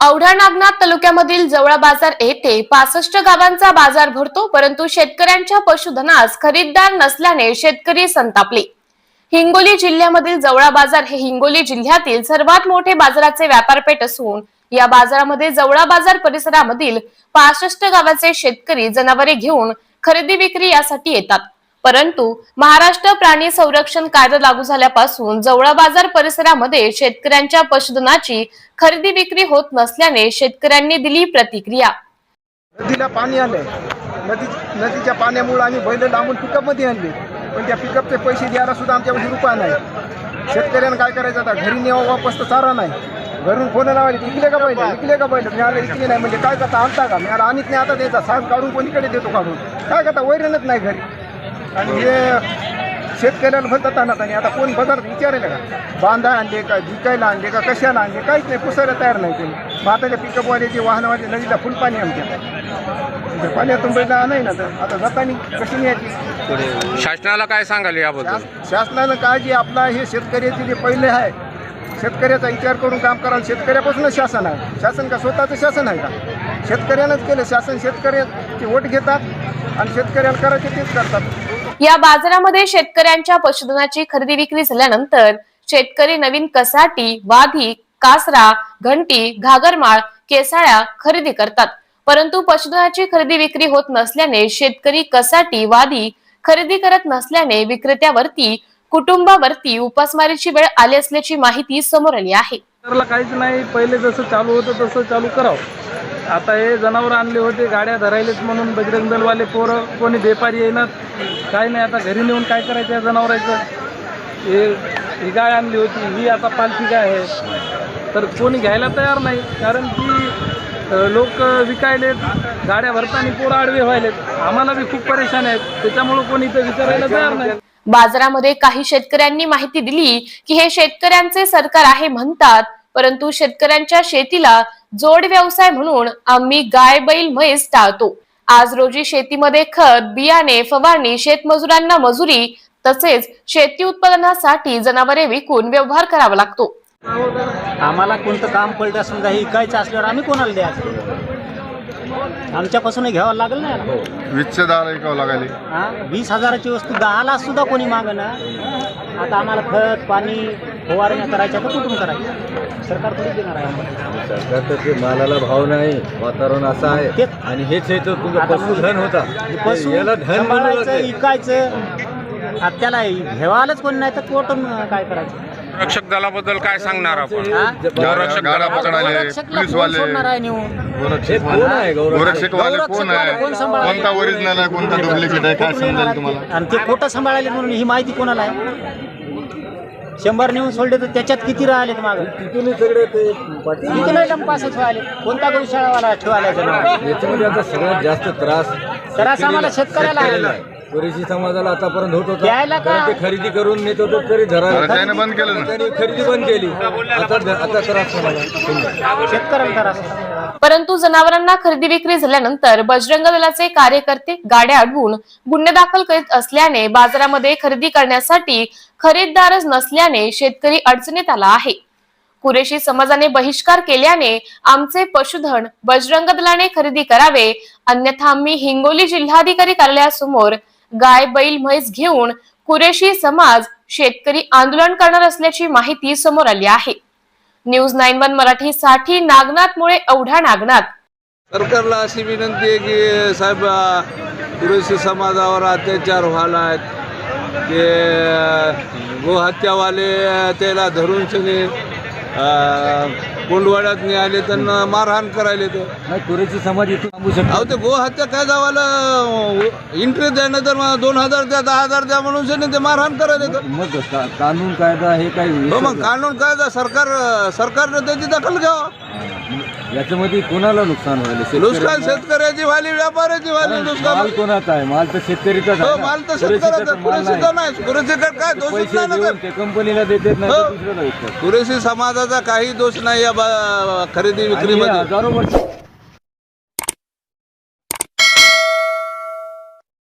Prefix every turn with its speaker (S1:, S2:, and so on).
S1: औढा नागनाथ तालुक्यामधील जवळा बाजार येथे पासष्ट गावांचा बाजार भरतो परंतु शेतकऱ्यांच्या पशुधनास खरीददार नसल्याने शेतकरी संतापले. हिंगोली जिल्ह्यामधील जवळा बाजार हे हिंगोली जिल्ह्यातील सर्वात मोठे बाजाराचे व्यापारपेठ असून या बाजारामध्ये जवळा बाजार परिसरामधील पासष्ट गावाचे शेतकरी जनावरे घेऊन खरेदी विक्री यासाठी येतात. परंतु महाराष्ट्र प्राणी संरक्षण कायदा लागू झाल्यापासून जवळा बाजार परिसरामध्ये शेतकऱ्यांच्या पशुधनाची खरेदी विक्री होत नसल्याने शेतकऱ्यांनी दिली प्रतिक्रिया.
S2: नदीला पाणी आलंय. नदी नदीच्या पाण्यामुळे आम्ही बैल लांबून पिकअपमध्ये आणले. पण त्या पिकअपचे पैसे द्यायला सुद्धा आमच्यापाशी रुपया नाही. शेतकऱ्यांना काय करायचं आता? घरी नेवा वापस तर चारा नाही. घरून फोन लावायला विकले का बैल? विकले का बैल? मी आला विकले नाही. म्हणजे काय करता? आणता का? मी आला आणत नाही. आता द्यायचा. साहेब काढून कोणीकडे देतो काढून? काय करता? वैरणच नाही घरी. आणि हे शेतकऱ्याला म्हणतात आणत आणि आता कोण बघा विचारायला का? बांधा आणले का विकायला आणले का कशाला आणले? काहीच नाही पुसायला तयार नाही आता त्या पिकअपवाल्याचे वाहनवाले नदीला फुल पाणी आमच्या पाण्यातून बैल नाही ना तर आता जाताना कशी न्यायची?
S3: शासनाला काय सांगाल याबद्दल?
S2: शास- शासनानं काय जे आपला हे शेतकऱ्याचे जे पहिले आहे शेतकऱ्याचा विचार करून काम करायला शेतकऱ्यापासूनच शासन आहे. शासन का स्वतःचं शासन आहे का? शेतकऱ्यानंच केलं शासन शेतकऱ्याचे वोट घेतात आणि शेतकऱ्याला करायचे तेच करतात.
S1: या बाजारामध्ये शेतकऱ्यांच्या पशुधनाची खरेदी विक्री झाल्यानंतर शेतकरी नवीन कसाटी वाधी कासरा घंटी घागरमाळ केसाळ्या खरेदी करतात. परंतु पशुधनाची खरेदी विक्री होत नसल्याने शेतकरी कसाटी वादी खरेदी करत नसल्याने विक्रेत्यावरती कुटुंबावरती उपासमारीची वेळ आली असल्याची माहिती समोर आली आहे.
S4: काहीच नाही. पहिले जसं चालू होतं तसं चालू करावं. आता हे जनावर आणले होते गाड्या धरायलेच म्हणून बजरंग दलवाले पोरं कोणी बेपारी येणार? काय नाही आता घरी नेऊन काय करायचं या जनावरांचं? हे ही गाय आणली होती ही आता पालखी गाय आहे. तर कोणी घ्यायला तयार नाही कारण की लोक विकायलेत गाड्या भरताना पोरं आडवे व्हायलेत. आम्हाला बी खूप परेशान आहेत त्याच्यामुळं कोणी इथं विचारायला तयार नाही.
S1: बाजारामध्ये काही शेतकऱ्यांनी माहिती दिली की हे शेतकऱ्यांचे सरकार आहे म्हणतात परंतु शेतकऱ्यांच्या शेतीला जोड व्यवसाय म्हणून आम्ही गाय बैल म्हैस टाळतो. आज रोजी शेतीमध्ये खत बियाणे फवारणी शेतमजुरांना मजुरी तसेच शेती उत्पादनासाठी जनावरे विकून व्यवहार करावा लागतो.
S5: आम्हाला कोणतं काम पडलं समजा हे इकायचं असल्यावर आम्ही कोणाला द्यायचं? आमच्यापासून घ्यावं लागेल ना
S6: वीसशे दहा ऐकावं लागले.
S5: हा? वीस हजाराची वस्तू दहाला सुद्धा कोणी मागं ना आता आम्हाला खत पाणी फवारण्या करायच्या तर कुठून करायच्या? सरकार थोडी देणार आहे आम्हाला.
S7: सरकारचं ते मालाला भाव नाही वातावरण असं आहे.
S5: तेच.
S7: आणि हेच हे तर तुमचं
S5: आता
S7: पशुधन होता.
S5: पशु
S7: याला धन
S5: सांभाळायचं
S7: जाते.
S5: इकायचं आता त्याला घ्यावालाच कोणी नाही तर कोटून काय करायचं?
S3: रक्षक दलाबद्दल काय सांगणार आपण?
S5: हा?
S3: गोरक्षक दलाबद्दल
S5: गोरक्षकला कोण
S6: पोलीसवाले.
S5: सोडणार आहे नेऊन?
S7: हे कोण आहे गौरव
S6: गोरक्षकवाले कोण
S5: गोरक्षकवाले
S6: आहे?
S5: कोण सांभाळायले?
S6: कोणता ओरिजिनल आहे कोणता डुप्लिकेट आहे काय समजेल तुम्हाला?
S5: आणि ते खोटं सांभाळायला म्हणून ही माहिती कोणाला आहे? शंभर नेऊन सोडले तर त्याच्यात किती राहिले माग
S7: तिथून सगळे ते पाटील
S5: किती नाही लंपास ठेवाले कोणता गौशाळावाला ठेवायला जनावर?
S7: याच्यामध्ये आता सगळ्यात जास्त त्रास
S5: त्रास आम्हाला शेतकऱ्याला आहे.
S7: पुरेशी समाजाला आतापर्यंत होत होता
S5: द्यायला का?
S7: कारण ते खरेदी करून नेत होतो तरी धरा
S6: त्याने बंद केलं ना
S7: खरेदी बंद केली आता आता त्रास कोणाला समजा.
S5: शेतकऱ्याला त्रास
S1: परंतु जनावरांना खरेदी विक्री झाल्यानंतर बजरंग दलाचे कार्यकर्ते गाड्या अडवून गुन्हे दाखल करीत असल्याने बाजारामध्ये खरेदी करण्यासाठी खरेदीदारच नसल्याने शेतकरी अडचणीत आला आहे. कुरेशी समाजाने बहिष्कार केल्याने आमचे पशुधन बजरंग दलाने खरेदी करावे अन्यथा आम्ही हिंगोली जिल्हाधिकारी कार्यालयासमोर गाय बैल म्हैस घेऊन कुरेशी समाज शेतकरी आंदोलन करणार असल्याची माहिती समोर आली आहे. न्यूज नाईन वन मराठी साठी नागनाथ मुळे नागनाथ.
S4: सरकारला अशी विनंती आहे की साहेब अ, समाजावर अत्याचार व्हायला आहेत ते गोहत्यावाले त्याला धरून सगळे कोंडवाड्यात निघाले त्यांना मारहाण करायले तर
S7: नाही समाज इथून थांबू शकतो
S4: अहो ते गोहत्या कायदावाला इंटरेस्ट द्या नाही तर मग दोन हजार द्या दहा हजार द्या म्हणून सनी ते मारहाण करायले तर
S7: मग का- कानून कायदा हे काही
S4: हो मग कानून कायदा सरकार सरकारनं त्याची दखल घ्यावा.
S7: याच्यामध्ये कोणाला नुकसान व्हायला
S4: नुकसान? शेतकऱ्याची व्हाली व्यापाऱ्याची व्हाली
S7: माल
S4: नुकसान
S7: कोणाचा आहे माल तर शेतकरीचाच
S4: हो
S7: आहे ना.
S4: माल तर शेतकऱ्याचा
S7: माल
S4: पुरेशी तर नाही पुरेशी तर काय दोषच
S7: पैसे
S4: नाही ना
S7: देऊन
S4: तर.
S7: ते कंपनीला देतात नाही तर
S4: हो.
S7: दुसऱ्याला विकतात
S4: पुरेशी समाजाचा काही दोष नाही या बा- खरेदी
S7: आणि हे
S4: विक्रीमध्ये
S7: हजारो वर्ष